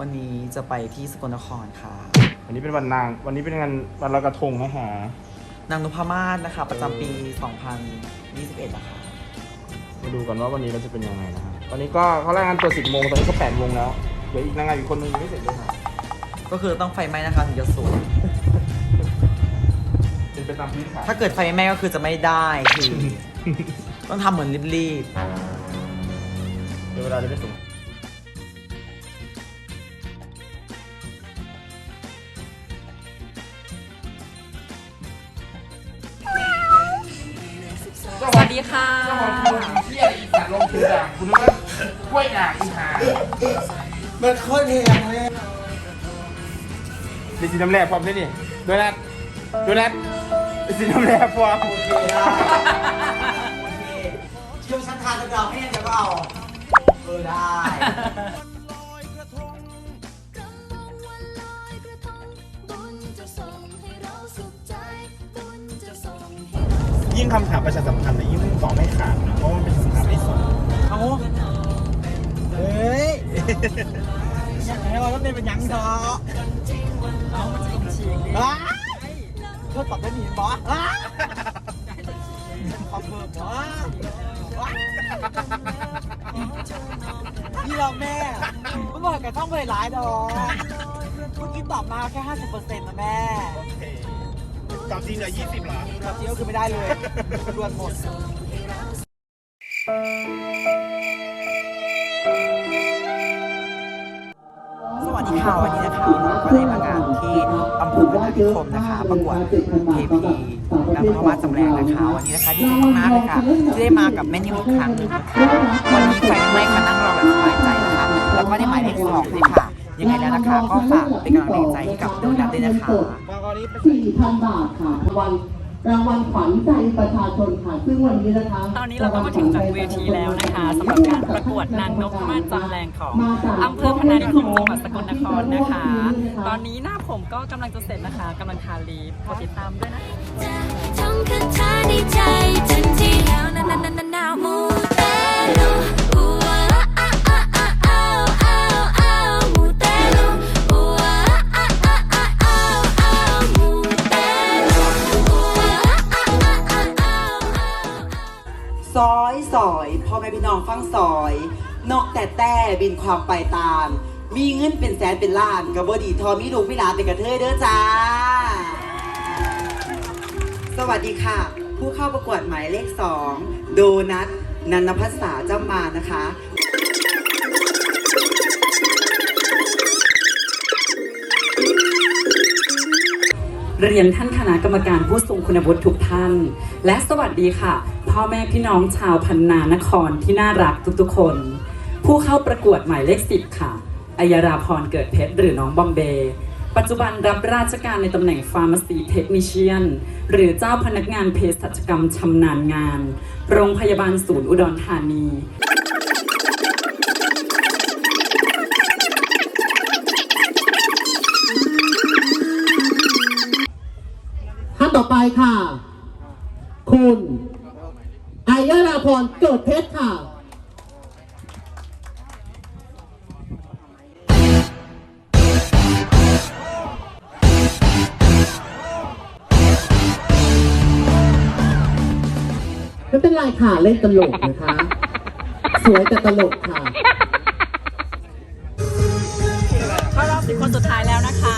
วันนี้จะไปที่สกลนครค่ะ วันนี้เป็นวันนาง วันนี้เป็นงานวันลอยกระทงนะฮะนางนพมาศนะคะ ประจำปี 2021นะคะมาดูกันว่าวันนี้เราจะเป็นยังไงนะฮะตอนนี้ก็เขารายงานตัว 10โมงตอนนี้ก็8โมงแล้ว เดี๋ยวอีกนางงามอีกคนนึงยังไม่เสร็จเลยค่ะ ก็คือต้องไฟไหม้นะคะถึงจะสวยเป็นไปตามพื้นฐานถ้าเกิดไฟไหม้ก็คือจะไม่ได้คือ ต้องทำเหมือนรีบเดี๋ยวเวลาจะได้สูง ค่ะ เจ้าของคุณเชี่ยอีสัตว์ลงทุนด่างคุณนึกว่ากล้วยด่างอีหามันโคตรแพงเลยเดี๋ยวสีน้ำแร่พร้อมด้วยนี่โดนัทโดนัทเดี๋ยวสีน้ำแร่พร้อมโอเคได้โอเคเชื่อฉันทานกระดองให้ยังจะก็เอาเออได้ ยิ่งคำถามประชาสัมพันธ์เนี่ยยิ่ง อกี้ตอบมาแค่50%นะแม่โอเคตอบจริงเหลือยี่สิบเหรอตอบจริงก็คือไม่ได้เลยรวนหมดสวัสดีค่ะวันนี้นะคะเราก็ได้มางานที่อำเภอพนัสนิคมนะคะ ประกวดเทพีนางพม่าจำแรงนะคะ วันนี้นะคะดีใจมากๆเลยค่ะที่ได้มากับแม่นิวอีกครั้งหนึ่งนะคะวันนี้ไฟไหม้ค่ะ ยังไงแล้วนะคะ ก็ฝากเป็นกำลังใจให้กับโดนัทด้วยนะคะ4,000 บาทค่ะรางวัลรางวัลขวัญใจประชาชนค่ะ ซึ่งวันนี้นะคะตอนนี้เราก็มาถึงจากเวทีแล้วนะคะสำหรับการประกวดนางนพมาศจำแรงของอำเภอพนานิคมจังหวัดสกลนครนะคะ ตอนนี้หน้าผมก็กำลังจะเสร็จนะคะกำลังทาลีฟกดติดตามด้วยนะท่องคา นความไปตาม มีเงินเป็นแสนเป็นล้านกับบดีทอมีลูกมีหลานเป็นกระเทยเด้อจ้า สวัสดีค่ะ ผู้เข้าประกวดหมายเลขสองโดนัทนันพัสสาจำมานะคะเรียนท่านคณะกรรมการผู้ทรงคุณวุฒิทุกท่าน และสวัสดีค่ะ พ่อแม่พี่น้องชาวพันนานครที่น่ารักทุกๆคน ผู้เข้าประกวดหมายเลขสิบค่ะอัยราพรเกิดเพชรหรือน้องบอมเบย์ปัจจุบันรับราชการในตำแหน่งฟาร์มาซีเทคนิเชียนหรือเจ้าพนักงานเภสัชกรรมชำนาญงาน โรงพยาบาลศูนย์อุดรธานีท่านต่อไปค่ะ คุณไอยราพรเกิดเพชรค่ะ ไม่เป็นไรค่ะเล่นตลกนะคะ สวยแต่ตลกค่ะ เข้ารอบสิบคนสุดท้ายแล้วนะคะ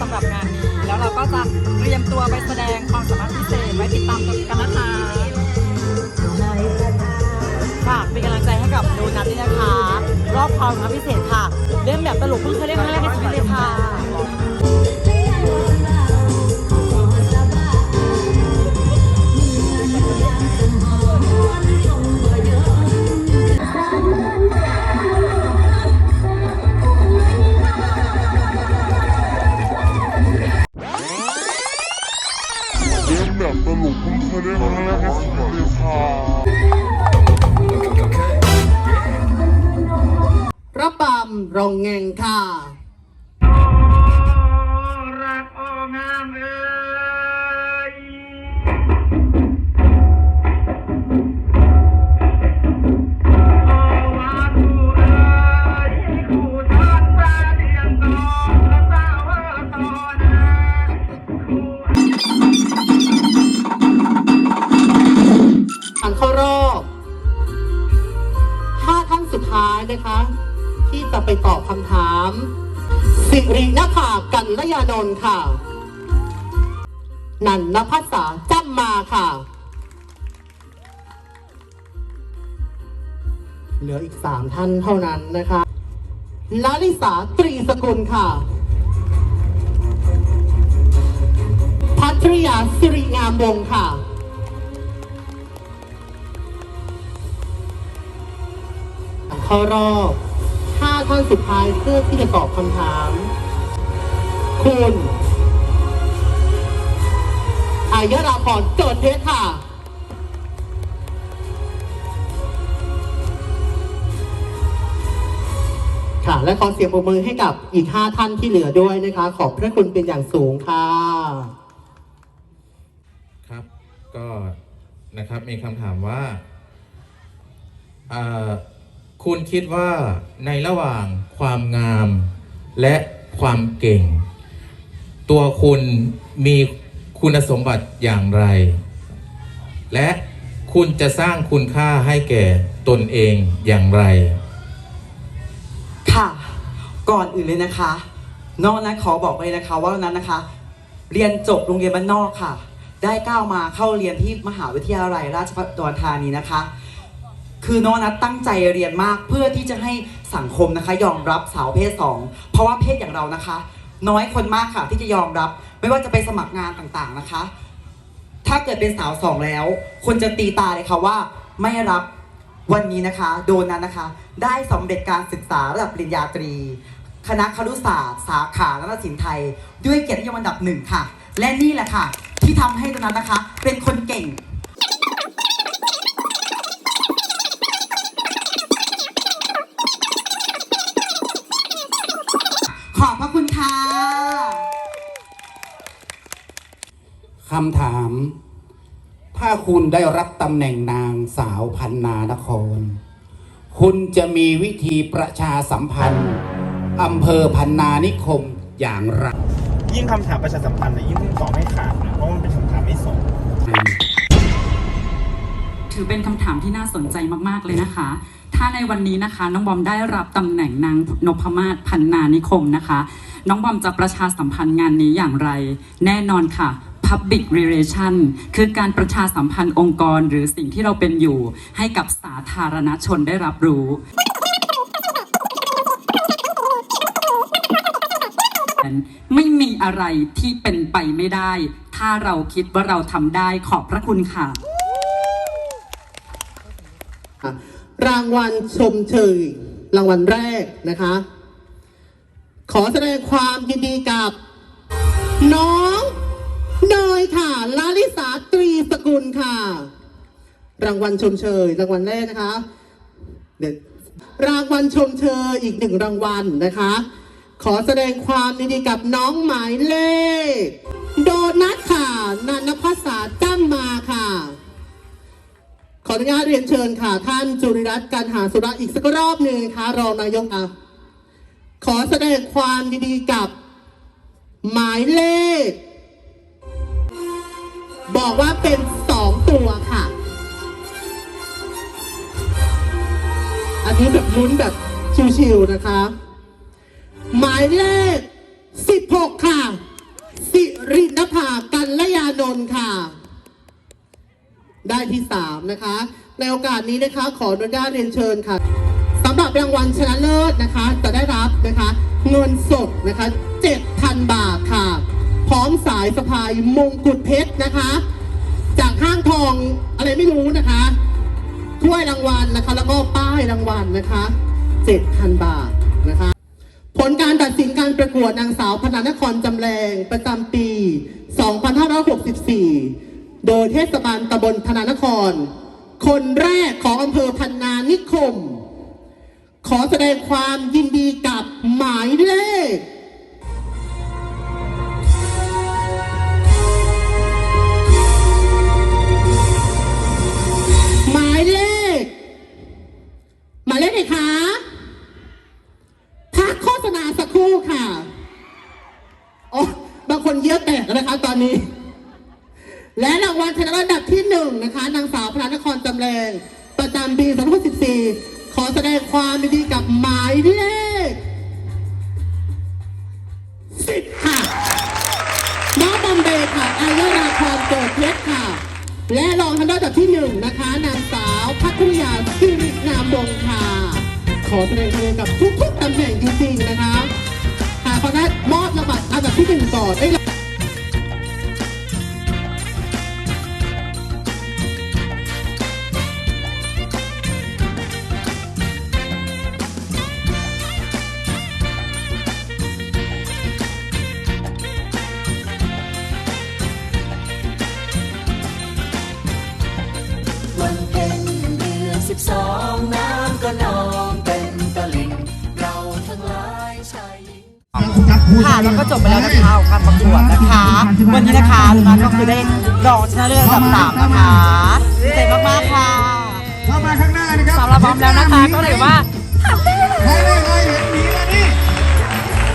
สำหรับงานนี้แล้วเราก็จะเตรียมตัวไปแสดงความสามารถพิเศษไว้ติดตามกันนะคะฝากเป็นกำลังใจให้กับโดนัทด้วยนะคะ รอบความสามารถพิเศษค่ะ เล่นแบบตลกเพิ่งเคยเล่นครั้งแรกในชีวิตเลยค่ะระ สุดท้ายนะคะ ที่จะไปตอบคำถาม สิรินภากันลยานนท์ค่ะ นันนภัสสาจำมาค่ะ เหลืออีกสามท่านเท่านั้นนะคะลาลิสาตรีสกุลค่ะ พัทริยาสิริงามวงศ์ค่ะ เข้ารอบห้าท่านสุดท้ายเพื่อที่จะตอบคำถาม คุณอายราพรเกิดเพชรค่ะค่ะ และขอเสียงปรบมือให้กับอีก 5 ท่านที่เหลือด้วยนะคะ ขอบพระคุณเป็นอย่างสูงค่ะ ครับก็นะครับมีคำถามว่าอ่า คุณคิดว่าในระหว่างความงามและความเก่ง ตัวคุณมีคุณสมบัติอย่างไร และคุณจะสร้างคุณค่าให้แก่ตนเองอย่างไร ค่ะ ก่อนอื่นเลยนะคะ นองนะขอบอกเลยนะคะว่านั้นนะคะ เรียนจบโรงเรียนบ้านนอกค่ะ ได้ก้าวมาเข้าเรียนที่มหาวิทยาลัยราชภัฏอุดรธานีนะคะ คือน้องนัทตั้งใจเรียนมากเพื่อที่จะให้สังคมนะคะ ยอมรับสาวเพศสองเพราะว่าเพศอย่างเรานะคะ น้อยคนมากค่ะที่จะยอมรับ ไม่ว่าจะไปสมัครงานต่างๆนะคะ ถ้าเกิดเป็นสาวสองแล้ว คนจะตีตาเลยค่ะว่า ไม่รับวันนี้นะคะ โดนนั้นนะคะ ได้สำเร็จการศึกษาระดับปริญญาตรี คณะครุศาสตร์ สาขานาฏศิลป์ไทย ด้วยเกียรตินิยมอันดับหนึ่งค่ะ และนี่แหละค่ะ ที่ทำให้ตอนนั้นนะคะ เป็นคนเก่ง คำถาม ถ้าคุณได้รับตำแหน่งนางสาวพันนานคร คุณจะมีวิธีประชาสัมพันธ์อำเภอพันนานิคมอย่างไรยิ่งคำถามประชาสัมพันธ์เนี่ยยิ่งตอบไม่ขาดนะเพราะมันเป็นคำถามไม่ส่งถือเป็นคำถามที่น่าสนใจมาก ๆ เลยนะคะ ถ้าในวันนี้นะคะ น้องบอมได้รับตำแหน่งนางนพมาศพันนานิคมนะคะ น้องบอมจะประชาสัมพันธ์งานนี้อย่างไร แน่นอนค่ะ Public Relation คือการประชาสัมพันธ์องค์กรหรือสิ่งที่เราเป็นอยู่ให้กับสาธารณชนได้รับรู้ไม่มีอะไรที่เป็นไปไม่ได้ ถ้าเราคิดว่าเราทำได้ขอบพระคุณค่ะ รางวัลชมเชยรางวัลแรกนะคะ ขอแสดงความยินดีกับ น้อง เนยค่ะลาลิสาตรีสกุลค่ะ รางวัลชมเชย รางวัลแรกนะคะเดี๋ยวรางวัลชมเชยอีกหนึ่งรางวัลนะคะ ขอแสดงความยินดีกับน้องหมายเลข โดนัทค่ะนันภาษาจ้ำมาค่ะ ขออนุญาตเรียนเชิญค่ะ ท่านจุริรัตน์การหาสุระอีกสักรอบหนึ่งนะคะรองนายกค่ะขอแสดงความยินดีกับ หมายเลข บอกว่าเป็นสองตัวค่ะ อันนี้แบบลุ้นแบบชิวๆนะคะ หมายเลข 16 ค่ะ สิรินภากัลยานนท์ค่ะ ได้ที่ 3 นะคะ ในโอกาสนี้นะคะ ขออนุญาตเรียนเชิญค่ะสำหรับรางวัลชนะเลิศนะคะ จะได้รับนะคะ เงินสดนะคะ 7,000 บาทค่ะ พร้อมสายสะพายมงกุฎเพชรนะคะ จากห้างทองอะไรไม่รู้นะคะถ้วยรางวัลนะคะ แล้วก็ป้ายรางวัลนะคะ7,000 บาทนะคะ ผลการตัดสินการประกวดนางสาวพนานครจำแรงประจำปี 2564 โดยเทศบาลตำบลพนานคร คนแรกของอำเภอพันนานิคม ขอแสดงความยินดีกับหมายเลขายเลข หมายเลขไหนคะพักโฆษณาสักครู่ค่ะโอ้บางคนเยี่ยวแตกนะคะตอนนี้ และรางวัลชนะเลิศอันดับที่หนึ่งนะคะ นางสาวพระนครจำแรงประจำปี2014 ขอแสดงความยินดีกับหมายเลขสิบค่ะน้องบอมเบย์ค่ะอายราพรเกิดเพชร และรองทันดับที่หนึ่งนะคะนางสาวพัทยาสิรินามวงค่ะขอแสดงความยินดีกับทุกๆตำแหน่งจริงๆนะคะหากคนนั้นมอบรางวัลอันดับที่หนึ่งก่อนได้ แล้วก็จบไปแล้วนะคะของการประกวดนะคะ วันนี้นะคะลุงนัทก็คือได้รองชนะเลิศอันดับสามนะคะดีใจมากๆค่ะเข้ามาข้างหน้านะครับสำหรับบอมแล้วนะคะก็ถือว่าใครไม่เคยเห็นหมีมานี่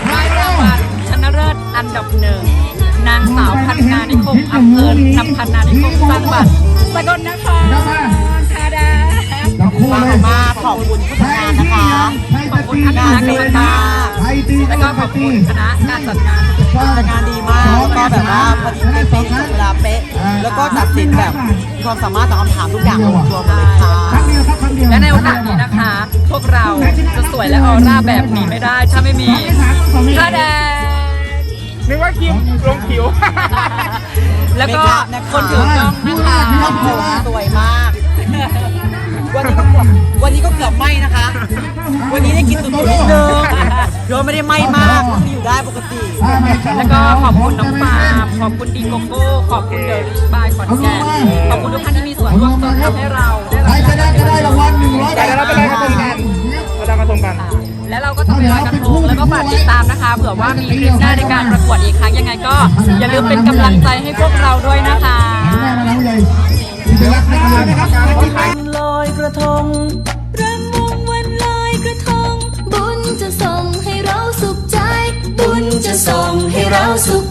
ได้รางวัลชนะเลิศอันดับหนึ่งนางสาวพัฒนานิคมอำเภอนำพัฒนานิคมสร้างบัตรสกลนครคาดาดอกคู่มากเลยมากขอบคุณผู้จัดงานนะคะขอบคุณงานดีมากไทยตี แล้วก็ขอบคุณคณะการจัดงานจัดงานดีมากแล้วก็แบบว่าพอดีเป๊ะๆตรงเวลาเป๊ะ แล้วก็ตัดสินแบบมีความสามารถตอบคำถามทุกอย่างลงตัวหมดเลยค่ะครั้งเดียวครับครั้งเดียวและในโอกาสนี้นะคะ พวกเราจะสวยและออร่าแบบนี้ไม่ได้ ถ้าไม่มีคาแดงนึกว่าคิมลงผิว แล้วก็เมคอัพนะคะคนถือกล้องนะคะครอบครัวสวยมาก วันนี้ก็เกือบวันนี้ก็เกือบไหมนะคะ วันนี้ได้กินตุ่นนิดนึงเดี๋ยวไม่ได้ไหมมากก็คืออยู่ได้ปกติ แล้วก็ขอบคุณน้องปาขอบคุณดีโกโก้ ขอบคุณเดอะริบายขอนแก่นขอบคุณทุกท่านที่มีส่วนร่วมจนทำให้เราได้รับชนะก็ได้รางวัลหนึ่งร้อยแต่เราไปลอยกระทงกันเราลอยกระทงกัน และเราก็จะไปลอยกระทงแล้วก็ฝากติดตามนะคะเผื่อว่ามีคลิปหน้าในการประกวดอีกครั้งยังไงก็ อย่าลืมเป็นกำลังใจให้พวกเราด้วยนะคะผู้ใรักนะครับลอยกระทงรำวงวันลอยกระทง บุญจะส่งให้เราสุขใจ บุญจะส่งให้เราสุข